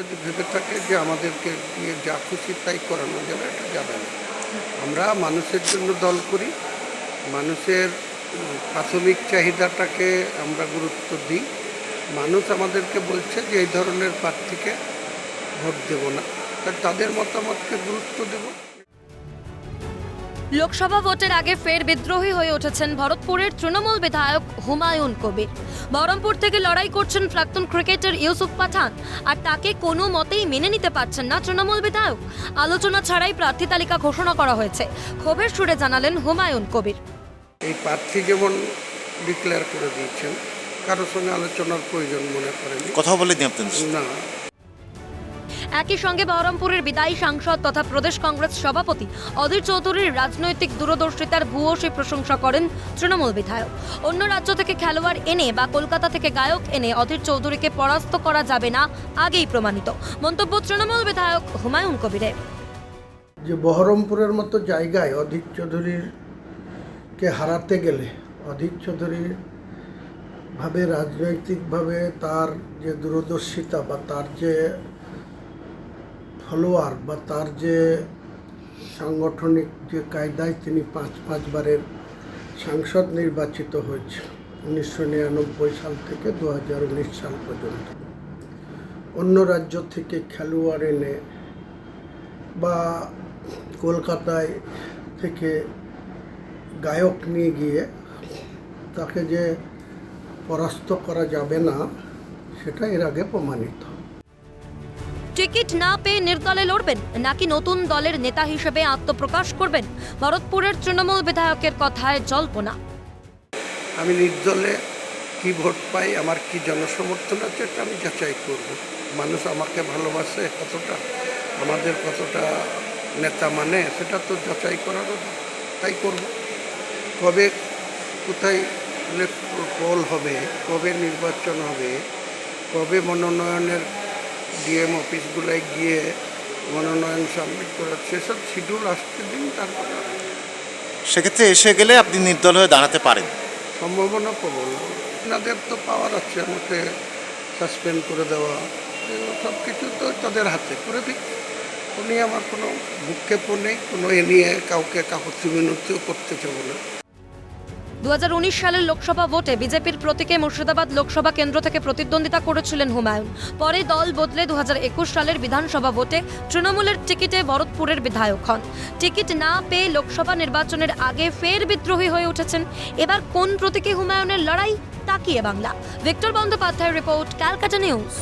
যদি ভেবে থাকে যে আমাদেরকে দিয়ে যা খুশি তাই করানো যাবে এটা যাবে না। আমরা মানুষের জন্য দল করি, মানুষের প্রাথমিক চাহিদাটাকে আমরা গুরুত্ব দিই। মানুষ আমাদেরকে বলছে যে এই ধরনের প্রার্থীকে ভোট দেব না। তাদের মতামতকে গুরুত্ব দেব। লোকসভা ভোটের আগে ফের বিদ্রোহী হয়ে উঠেছেন ভরতপুরের তৃণমূল বিধায়ক হুমায়ুন কবির। বহরমপুর থেকে লড়াই করছেন প্রাক্তন ক্রিকেটার ইউসুফ পাঠান আর তাকে কোনো মতেই মেনে নিতে পারছেন না তৃণমূল বিধায়ক। আলোচনা ছাড়াই প্রার্থী তালিকা ঘোষণা করা হয়েছে। ক্ষোভের সুরে জানালেন হুমায়ুন কবির। এই প্রার্থী যেমন ডিক্লেয়ার করে দিয়েছেন কারোর সঙ্গে আলোচনার প্রয়োজন মনে করেন। কথা আপনাদের সাথে? না একই সঙ্গে বহরমপুরের বিদায়ী সাংসদ তথা প্রদেশ কংগ্রেস সভাপতি অধীর চৌধুরীর রাজনৈতিক দূরদর্শিতার ভূয়সী প্রশংসা করেন তৃণমূল বিধায়ক। অন্য রাজ্য থেকে খেলোয়াড় এনে বা কলকাতা থেকে গায়ক এনে অধীর চৌধুরীকে পরাস্ত করা যাবে না, আগেই প্রমাণিত। মন্তব্য তৃণমূল বিধায়ক হুমায়ুন কবিরের। যে বহরমপুরের মতো জায়গায় অধীর চৌধুরীর কে হারাতে গেলে, অধীর চৌধুরীর ভাবে রাজনৈতিকভাবে তার যে দূরদর্শিতা বা তার যে ফলোয়ার বা তার যে সাংগঠনিক যে কায়দায় তিনি পাঁচ পাঁচবারের সাংসদ নির্বাচিত হয়েছে উনিশশো নিরানব্বই সাল থেকে দু হাজার উনিশ সাল পর্যন্ত। অন্য রাজ্য থেকে খেলোয়াড় এনে বা কলকাতায় থেকে গায়ক নিয়ে গিয়ে তাকে যে পরাস্ত করা যাবে না, সেটা এর আগে প্রমাণিত। টিকিট না পেয়ে নির্দলে লড়বেন, নাকি নতুন দলের নেতা হিসেবে আত্মপ্রকাশ করবেন? ভরতপুরের তৃণমূল বিধায়কের কথায় জল্পনা। আমি নির্দলে কি ভোট পাই, আমার কি জনসমর্থন আছে, এটা আমি যাচাই করব। মানুষ আমাকে ভালোবাসে কতটা, আমাদের কতটা নেতা মানে সেটা তো যাচাই করারও তাই করব। কবে কোথায় পোল হবে, কবে নির্বাচন হবে, কবে মনোনয়নের ডিএম অফিসগুলোয় গিয়ে মনোনয়ন সাবমিট করা সেসব শিডিউল আসতে দিন তারপরে সেক্ষেত্রে এসে গেলে আপনি নির্দল হয়ে দাঁড়াতে পারেন। সম্ভাবনা প্রবল। এনাদের তো পাওয়ার আছে আমাকে সাসপেন্ড করে দেওয়া। সব কিছু তো তাদের হাতে করে দিক। উনি আমার কোনো ভূক্ষেপও নেই কোনো এ নিয়ে কাউকে কাকতি মিনতিও করতে চাবো না। দু হাজার উনিশ সালের লোকসভা ভোটে বিজেপির প্রতীকে মুর্শিদাবাদ লোকসভা কেন্দ্র থেকে প্রতিদ্বন্দ্বিতা করেছিলেন হুমায়ুন। পরে দল বদলে দু হাজার একুশ সালের বিধানসভা ভোটে তৃণমূলের টিকিটে ভরতপুরের বিধায়ক হন। টিকিট না পেয়ে লোকসভা নির্বাচনের আগে ফের বিদ্রোহী হয়ে উঠেছেন। এবার কোন প্রতীকে হুমায়ুনের লড়াই? তাকিয়ে বাংলা। ভিক্টর বন্দ্যোপাধ্যায়ের রিপোর্ট, ক্যালকাটা নিউজ।